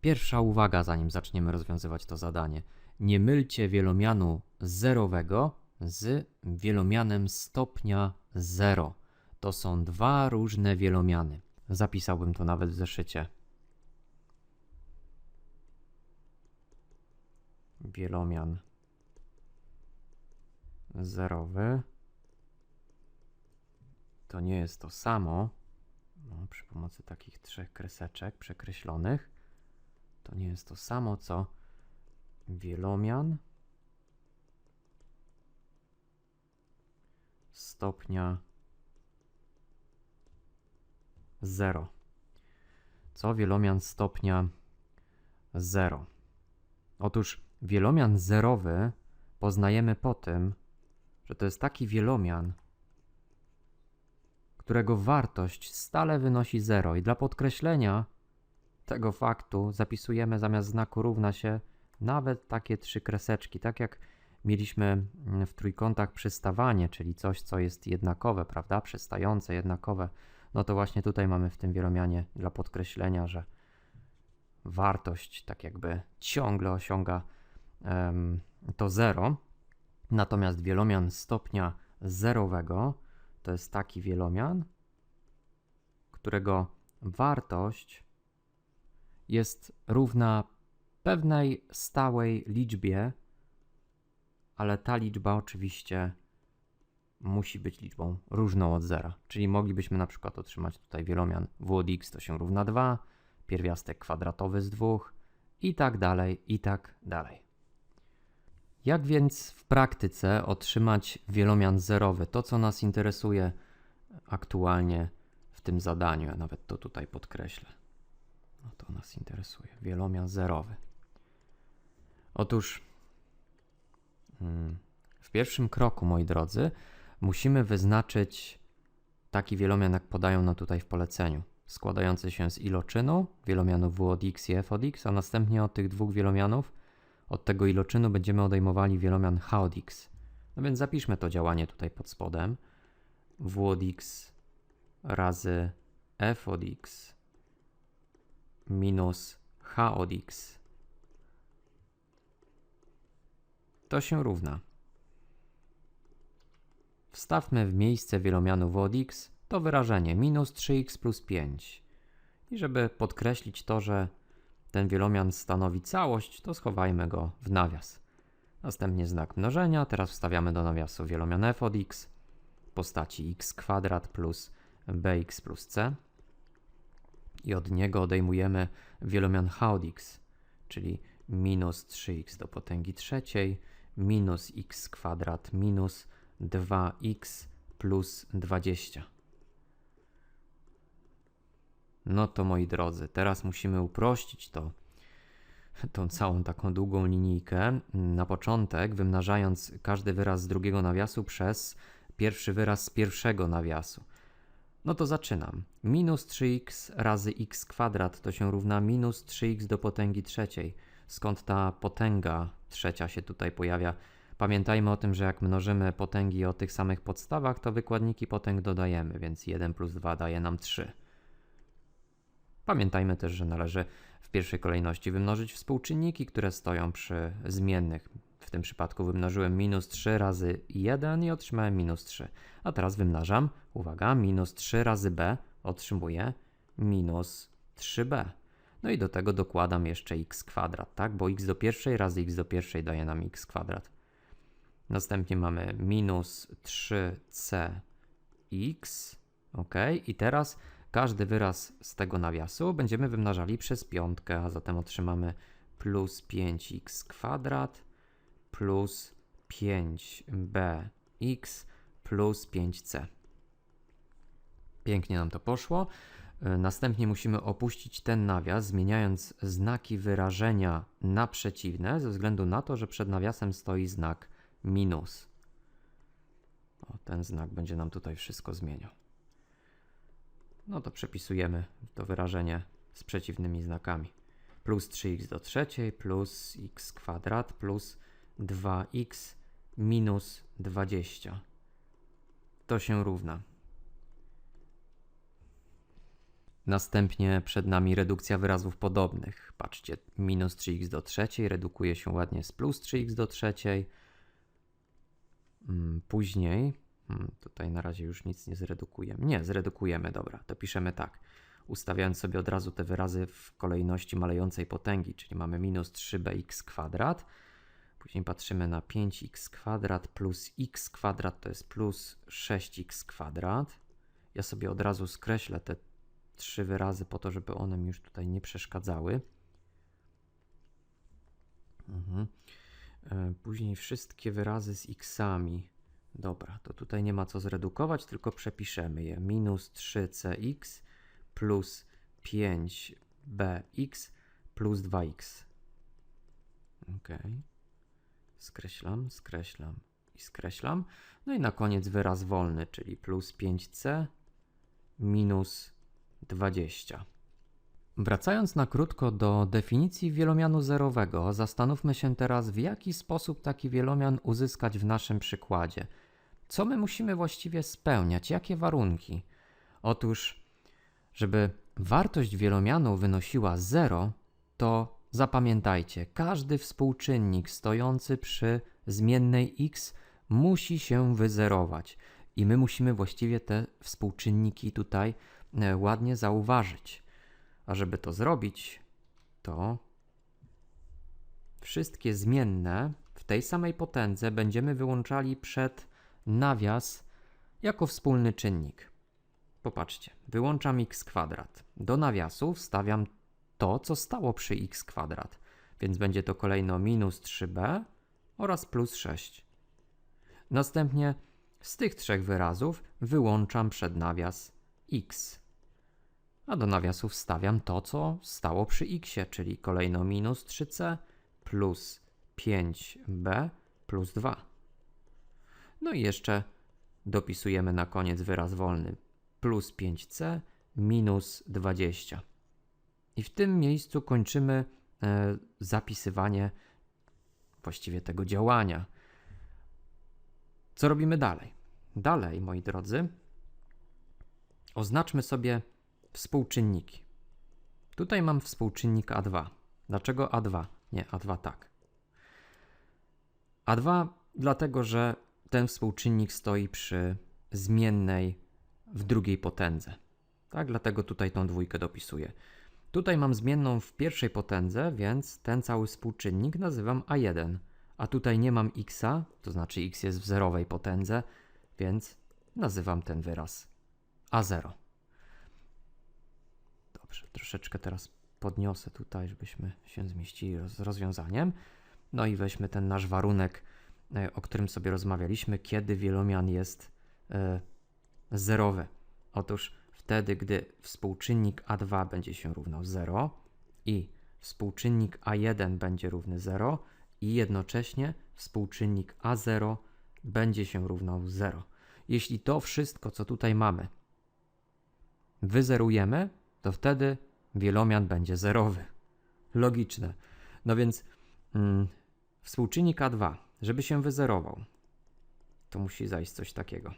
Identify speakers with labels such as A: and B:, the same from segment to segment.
A: Pierwsza uwaga, zanim zaczniemy rozwiązywać to zadanie. Nie mylcie wielomianu zerowego z wielomianem stopnia 0. To są dwa różne wielomiany. Zapisałbym to nawet w zeszycie. Wielomian zerowy to nie jest to samo. No, przy pomocy takich trzech kreseczek przekreślonych to nie jest to samo co wielomian stopnia 0. Co wielomian stopnia 0? Otóż wielomian zerowy poznajemy po tym, że to jest taki wielomian, którego wartość stale wynosi 0 i dla podkreślenia tego faktu zapisujemy zamiast znaku równa się nawet takie trzy kreseczki, tak jak mieliśmy mm, w trójkątach przystawanie, czyli coś, co jest jednakowe, prawda? Przystające, jednakowe. No to właśnie tutaj mamy w tym wielomianie dla podkreślenia, że wartość tak jakby ciągle osiąga um, to zero. Natomiast wielomian stopnia zerowego to jest taki wielomian, którego wartość jest równa pewnej stałej liczbie, ale ta liczba oczywiście musi być liczbą różną od zera. Czyli moglibyśmy na przykład otrzymać tutaj wielomian w od x to się równa 2, pierwiastek kwadratowy z 2 i tak dalej, i tak dalej. Jak więc w praktyce otrzymać wielomian zerowy? To, co nas interesuje aktualnie w tym zadaniu, nawet to tutaj podkreślę. No to nas interesuje. Wielomian zerowy. Otóż hmm, w pierwszym kroku, moi drodzy, musimy wyznaczyć taki wielomian, jak podają nam tutaj w poleceniu, składający się z iloczynu, wielomianów w od x i f od x, a następnie od tych dwóch wielomianów, od tego iloczynu będziemy odejmowali wielomian h od x. No więc zapiszmy to działanie tutaj pod spodem. w od x razy f od x minus h od x. To się równa. Wstawmy w miejsce wielomianu w od x to wyrażenie minus 3x plus 5. I żeby podkreślić to, że ten wielomian stanowi całość, to schowajmy go w nawias. Następnie znak mnożenia, teraz wstawiamy do nawiasu wielomian f od x w postaci x kwadrat plus bx plus c i od niego odejmujemy wielomian h od x, czyli minus 3x do potęgi trzeciej minus x kwadrat minus 2x plus 20. No to moi drodzy, teraz musimy uprościć to, tą całą taką długą linijkę. Na początek wymnażając każdy wyraz z drugiego nawiasu przez pierwszy wyraz z pierwszego nawiasu. No to zaczynam. Minus 3x razy x kwadrat to się równa minus 3x do potęgi trzeciej. Skąd ta potęga trzecia się tutaj pojawia? Pamiętajmy o tym, że jak mnożymy potęgi o tych samych podstawach, to wykładniki potęg dodajemy, więc 1 plus 2 daje nam 3. Pamiętajmy też, że należy w pierwszej kolejności wymnożyć współczynniki, które stoją przy zmiennych. W tym przypadku wymnożyłem minus 3 razy 1 i otrzymałem minus 3. A teraz wymnażam, uwaga, minus 3 razy b otrzymuję minus 3b. No i do tego dokładam jeszcze x kwadrat, tak? Bo x do pierwszej razy x do pierwszej daje nam x kwadrat. Następnie mamy minus 3cx, ok? I teraz każdy wyraz z tego nawiasu będziemy wymnażali przez piątkę, a zatem otrzymamy plus 5x kwadrat plus 5bx plus 5c. Pięknie nam to poszło. Następnie musimy opuścić ten nawias, zmieniając znaki wyrażenia na przeciwne, ze względu na to, że przed nawiasem stoi znak minus. O, ten znak będzie nam tutaj wszystko zmieniał. No to przepisujemy to wyrażenie z przeciwnymi znakami. Plus 3x do trzeciej plus x kwadrat plus 2x minus 20. To się równa. Następnie przed nami redukcja wyrazów podobnych. Patrzcie, minus 3x do trzeciej redukuje się ładnie z plus 3x do trzeciej. Mm, Później, mm, tutaj na razie już nic nie zredukujemy. Nie, zredukujemy, dobra, to piszemy tak. Ustawiając sobie od razu te wyrazy w kolejności malejącej potęgi, czyli mamy minus 3bx kwadrat. Później patrzymy na 5x kwadrat plus x kwadrat to jest plus 6x kwadrat. Ja sobie od razu skreślę te trzy wyrazy po to, żeby one mi już tutaj nie przeszkadzały. Mhm. E, Później wszystkie wyrazy z xami. Dobra, to tutaj nie ma co zredukować, tylko przepiszemy je. Minus 3cx plus 5bx plus 2x. Ok. Skreślam, skreślam i skreślam. No i na koniec wyraz wolny, czyli plus 5c minus 20. Wracając na krótko do definicji wielomianu zerowego, zastanówmy się teraz, w jaki sposób taki wielomian uzyskać w naszym przykładzie. Co my musimy właściwie spełniać? Jakie warunki? Otóż, żeby wartość wielomianu wynosiła 0, to zapamiętajcie, każdy współczynnik stojący przy zmiennej x musi się wyzerować. I my musimy właściwie te współczynniki tutaj e, ładnie zauważyć. A żeby to zrobić, to wszystkie zmienne w tej samej potędze będziemy wyłączali przed nawias jako wspólny czynnik. Popatrzcie, wyłączam x kwadrat. Do nawiasu wstawiam to, co stało przy x kwadrat, więc będzie to kolejno minus 3b oraz plus 6. Następnie z tych trzech wyrazów wyłączam przed nawias x. A do nawiasu wstawiam to, co stało przy x, czyli kolejno minus 3c plus 5b plus 2. No i jeszcze dopisujemy na koniec wyraz wolny plus 5c minus 20. I w tym miejscu kończymy e, zapisywanie właściwie tego działania. Co robimy dalej? Dalej, moi drodzy, oznaczmy sobie współczynniki. Tutaj mam współczynnik A2. Dlaczego A2? Nie, A2 tak. A2 dlatego, że ten współczynnik stoi przy zmiennej w drugiej potędze. Tak, dlatego tutaj tą dwójkę dopisuję. Tutaj mam zmienną w pierwszej potędze, więc ten cały współczynnik nazywam A1. A tutaj nie mam x, to znaczy x jest w zerowej potędze, więc nazywam ten wyraz A0. Dobrze, troszeczkę teraz podniosę tutaj, żebyśmy się zmieścili z rozwiązaniem. No i weźmy ten nasz warunek, e, o którym sobie rozmawialiśmy, kiedy wielomian jest e, zerowy. Otóż wtedy, gdy współczynnik A2 będzie się równał 0 i współczynnik A1 będzie równy 0 i jednocześnie współczynnik A0 będzie się równał 0. Jeśli to wszystko, co tutaj mamy, wyzerujemy, to wtedy wielomian będzie zerowy. Logiczne. No więc mm, współczynnik A2, żeby się wyzerował, to musi zajść coś takiego.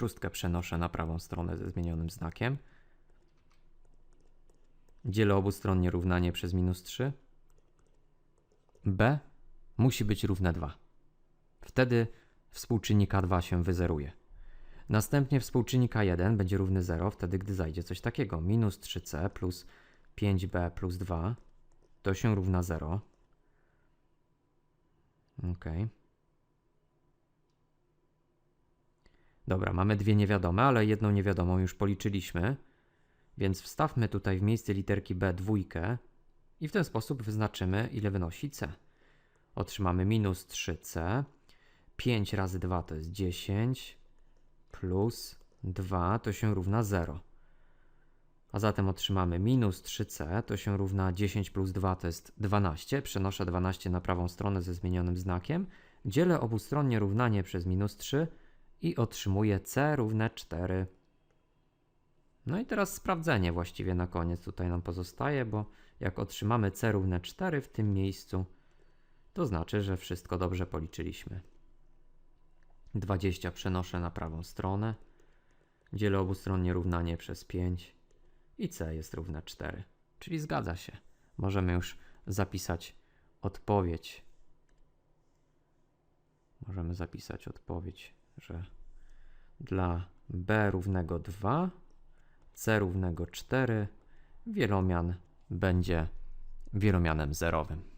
A: Szóstkę przenoszę na prawą stronę ze zmienionym znakiem. Dzielę obustronnie równanie przez minus 3. b musi być równe 2. Wtedy współczynnik A2 się wyzeruje. Następnie współczynnik A1 będzie równy 0, wtedy gdy zajdzie coś takiego. Minus 3c plus 5b plus 2 to się równa 0. Ok. Dobra, mamy dwie niewiadome, ale jedną niewiadomą już policzyliśmy. Więc wstawmy tutaj w miejsce literki b dwójkę i w ten sposób wyznaczymy, ile wynosi c. Otrzymamy minus 3c. 5 razy 2 to jest 10 plus 2 to się równa 0. A zatem otrzymamy minus 3c to się równa 10 plus 2 to jest 12. Przenoszę 12 na prawą stronę ze zmienionym znakiem. Dzielę obustronnie równanie przez minus 3 i otrzymuję c równe 4. No i teraz sprawdzenie właściwie na koniec tutaj nam pozostaje, bo jak otrzymamy c równe 4 w tym miejscu, to znaczy, że wszystko dobrze policzyliśmy. 20 przenoszę na prawą stronę. Dzielę obustronnie równanie przez 5 i c jest równe 4. Czyli zgadza się. Możemy już zapisać odpowiedź. Możemy zapisać odpowiedź, że dla b równego 2, c równego 4 wielomian będzie wielomianem zerowym.